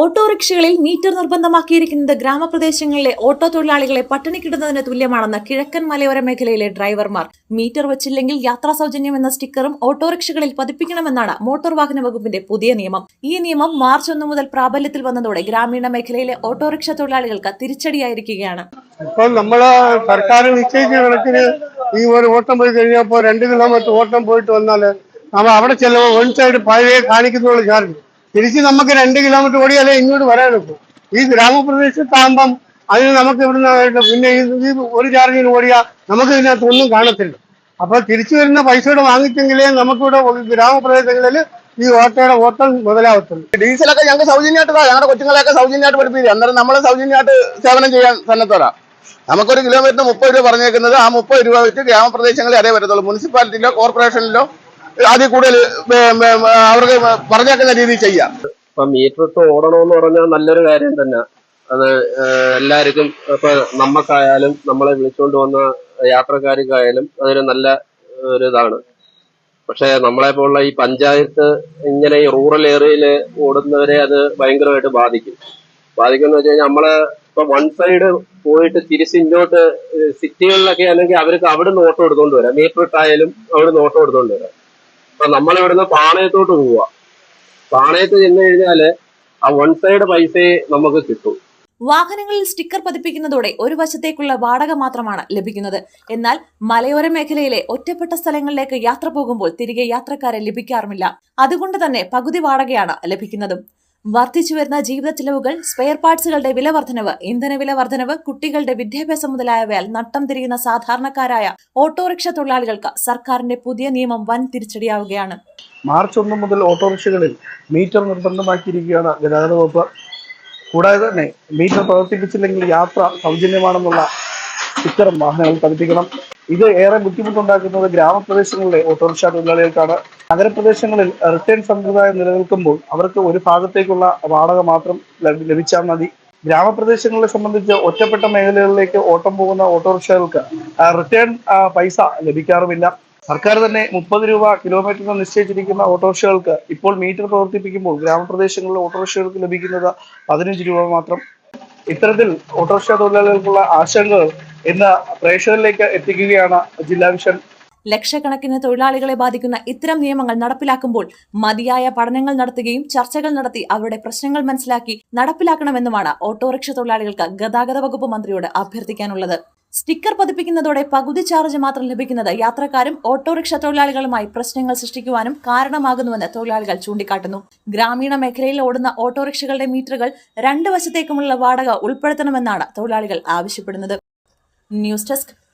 ഓട്ടോറിക്ഷകളിൽ meter നിർബന്ധമാക്കിയിരിക്കുന്നത് ഗ്രാമപ്രദേശങ്ങളിലെ auto തൊഴിലാളികളെ പട്ടിണിക്കിടുന്നതിന് തുല്യമാണെന്ന് കിഴക്കൻ മലയോര മേഖലയിലെ ഡ്രൈവർമാർ. മീറ്റർ വച്ചില്ലെങ്കിൽ യാത്രാ സൗജന്യം എന്ന സ്റ്റിക്കറും ഓട്ടോറിക്ഷകളിൽ പതിപ്പിക്കണമെന്നാണ് മോട്ടോർ വാഹന വകുപ്പിന്റെ പുതിയ നിയമം. ഈ നിയമം മാർച്ച് ഒന്ന് മുതൽ പ്രാബല്യത്തിൽ വന്നതോടെ ഗ്രാമീണ മേഖലയിലെ ഓട്ടോറിക്ഷ തൊഴിലാളികൾക്ക് തിരിച്ചടിയായിരിക്കുകയാണ്. ഇപ്പോൾ സർക്കാർ നിശ്ചയിച്ച കണക്കിന് ഈ ഒരു ഓട്ടം പോയി കഴിഞ്ഞപ്പോ രണ്ട് കിലോമീറ്റർ ഓട്ടം പോയിട്ട് വന്നാൽ നമ്മൾ അവിടെ ചെല്ലുമ്പോൾ വൺ സൈഡ് പഴയ കാണിക്കുന്നുള്ള ചാർജ്. തിരിച്ച് നമുക്ക് രണ്ട് കിലോമീറ്റർ ഓടിയാലേ ഇങ്ങോട്ട് വരാനൊക്കും ഈ ഗ്രാമപ്രദേശത്താകുമ്പം അതിന് നമുക്ക് ഇവിടുന്ന് പിന്നെ ഈ ഒരു ചാർജിന് ഓടിയാൽ നമുക്ക് ഇതിനകത്ത് ഒന്നും കാണത്തില്ല. അപ്പൊ തിരിച്ചു വരുന്ന പൈസയുടെ വാങ്ങിച്ചെങ്കിലേ നമുക്കിവിടെ ഗ്രാമപ്രദേശങ്ങളിൽ ഈ ഓട്ടോയുടെ ഓട്ടം മുതലാവത്തുള്ളൂ. ഡീസലൊക്കെ ഞങ്ങൾക്ക് സൗജന്യമായിട്ട് ഞങ്ങളുടെ കൊച്ചുങ്ങളെയൊക്കെ സൗജന്യമായിട്ട് പഠിപ്പിക്കുക. അന്നേരം നമ്മൾ സൗജന്യമായിട്ട് സേവനം ചെയ്യാൻ സന്നദ്ധരാ. നമുക്കൊരു കിലോമീറ്ററിന് മുപ്പത് രൂപ പറഞ്ഞേക്കുന്നത് ആ മുപ്പത് രൂപ വെച്ച് ഗ്രാമപ്രദേശങ്ങളിൽ അതേ വരത്തുള്ളൂ. മുനിസിപ്പാലിറ്റിയിലോ കോർപ്പറേഷനിലോ അതിൽ കൂടുതൽ അവർക്ക് പറഞ്ഞേക്കുന്ന രീതിയിൽ ചെയ്യാം. ഇപ്പൊ മീറ്റർ ഇട്ട് ഓടണമെന്ന് പറഞ്ഞാൽ നല്ലൊരു കാര്യം തന്നെ. അത് എല്ലാവർക്കും ഇപ്പൊ നമ്മക്കായാലും നമ്മളെ വിളിച്ചുകൊണ്ട് വന്ന യാത്രക്കാർക്കായാലും അതൊരു നല്ല ഒരു ഇതാണ്. പക്ഷെ നമ്മളെ പോലുള്ള ഈ പഞ്ചായത്ത് ഇങ്ങനെ ഈ റൂറൽ ഏരിയയിൽ ഓടുന്നവരെ അത് ഭയങ്കരമായിട്ട് ബാധിക്കും. ബാധിക്കുന്ന വെച്ച് കഴിഞ്ഞാൽ നമ്മളെ ഇപ്പൊ വൺ സൈഡ് പോയിട്ട് തിരിച്ച് ഇങ്ങോട്ട് സിറ്റികളിലൊക്കെ ആണെങ്കിൽ അവർക്ക് അവിടെ നിന്ന് ഓട്ടം എടുത്തുകൊണ്ട് വരാം. മീറ്റർ ഇട്ടായാലും അവിടെ നിന്ന് ഓട്ടം എടുത്തുകൊണ്ട് വരാം. അപ്പൊ നമ്മൾ ഇവിടുന്ന് പാണയത്തോട്ട് പോവുക പാണയത്ത് ചെന്ന് കഴിഞ്ഞാൽ ആ വൺ സൈഡ് പൈസയെ നമുക്ക് കിട്ടും. വാഹനങ്ങളിൽ സ്റ്റിക്കർ പതിപ്പിക്കുന്നതോടെ ഒരു വശത്തേക്കുള്ള വാടക മാത്രമാണ് ലഭിക്കുന്നത്. എന്നാൽ മലയോര മേഖലയിലെ ഒറ്റപ്പെട്ട സ്ഥലങ്ങളിലേക്ക് യാത്ര പോകുമ്പോൾ തിരികെ യാത്രക്കാരെ ലഭിക്കാറുമില്ല. അതുകൊണ്ട് തന്നെ പകുതി വാടകയാണ് ലഭിക്കുന്നതും. വർദ്ധിച്ചു വരുന്ന ജീവിത ചെലവുകൾ സ്പെയർ പാർട്സുകളുടെ വില വർധനവ് ഇന്ധന വില വർധനവ് കുട്ടികളുടെ വിദ്യാഭ്യാസം മുതലായവയാൽ നട്ടം തിരിയുന്ന സാധാരണക്കാരായ ഓട്ടോറിക്ഷ തൊഴിലാളികൾക്ക് സർക്കാരിന്റെ പുതിയ നിയമം വൻ തിരിച്ചടിയാവുകയാണ്. മാർച്ച് ഒന്ന് മുതൽ ഓട്ടോറിക്ഷകളിൽ മീറ്റർ നിർബന്ധമാക്കിയിരിക്കുകയാണ് ഗതാഗത വകുപ്പ്. കൂടാതെ തന്നെ മീറ്റർ പ്രവർത്തിപ്പിച്ചില്ലെങ്കിൽ യാത്ര സൗജന്യമാണെന്നുള്ള ഇത്തരം വാഹനങ്ങൾ പതിപ്പിക്കണം ഇത് ഏറെ ബുദ്ധിമുട്ടുണ്ടാക്കുന്നത് ഗ്രാമപ്രദേശങ്ങളിലെ ഓട്ടോറിക്ഷ തൊഴിലാളികൾക്കാണ്. നഗരപ്രദേശങ്ങളിൽ റിട്ടേൺ സമ്പ്രദായം നിലനിൽക്കുമ്പോൾ അവർക്ക് ഒരു ഭാഗത്തേക്കുള്ള വാടക മാത്രം ലഭി- ലഭിച്ചാൽ മതി. ഗ്രാമപ്രദേശങ്ങളെ സംബന്ധിച്ച് ഒറ്റപ്പെട്ട മേഖലകളിലേക്ക് ഓട്ടം പോകുന്ന ഓട്ടോറിക്ഷകൾക്ക് റിട്ടേൺ പൈസ ലഭിക്കാറുമില്ല. സർക്കാർ തന്നെ മുപ്പത് രൂപ കിലോമീറ്ററിന് നിശ്ചയിച്ചിരിക്കുന്ന ഓട്ടോറിക്ഷകൾക്ക് ഇപ്പോൾ മീറ്റർ പ്രവർത്തിപ്പിക്കുമ്പോൾ ഗ്രാമപ്രദേശങ്ങളിലെ ഓട്ടോറിക്ഷകൾക്ക് ലഭിക്കുന്നത് പതിനഞ്ച് രൂപ മാത്രം. ഇത്തരത്തിൽ ഓട്ടോറിക്ഷ തൊഴിലാളികൾക്കുള്ള ആശങ്കകൾ ഇന്ന് പ്രേക്ഷകരിലേക്ക് എത്തിക്കുകയാണ് ജില്ലാ വിഷൻ ലക്ഷക്കണക്കിന് തൊഴിലാളികളെ ബാധിക്കുന്ന ഇത്തരം നിയമങ്ങൾ നടപ്പിലാക്കുമ്പോൾ മതിയായ പഠനങ്ങൾ നടത്തുകയും ചർച്ചകൾ നടത്തി അവരുടെ പ്രശ്നങ്ങൾ മനസ്സിലാക്കി നടപ്പിലാക്കണമെന്നുമാണ് ഓട്ടോറിക്ഷ തൊഴിലാളികൾക്ക് ഗതാഗത വകുപ്പ് മന്ത്രിയോട് അഭ്യർത്ഥിക്കാനുള്ളത്. സ്റ്റിക്കർ പതിപ്പിക്കുന്നതോടെ പകുതി ചാർജ് മാത്രം ലഭിക്കുന്നത് യാത്രക്കാരും ഓട്ടോറിക്ഷ തൊഴിലാളികളുമായി പ്രശ്നങ്ങൾ സൃഷ്ടിക്കുവാനും കാരണമാകുന്നുവെന്ന് തൊഴിലാളികൾ ചൂണ്ടിക്കാട്ടുന്നു. ഗ്രാമീണ മേഖലയിൽ ഓടുന്ന ഓട്ടോറിക്ഷകളുടെ മീറ്ററുകൾ രണ്ട് വശത്തേക്കുമുള്ള വാടക ഉൾപ്പെടുത്തണമെന്നാണ് തൊഴിലാളികൾ ആവശ്യപ്പെടുന്നത്. News desk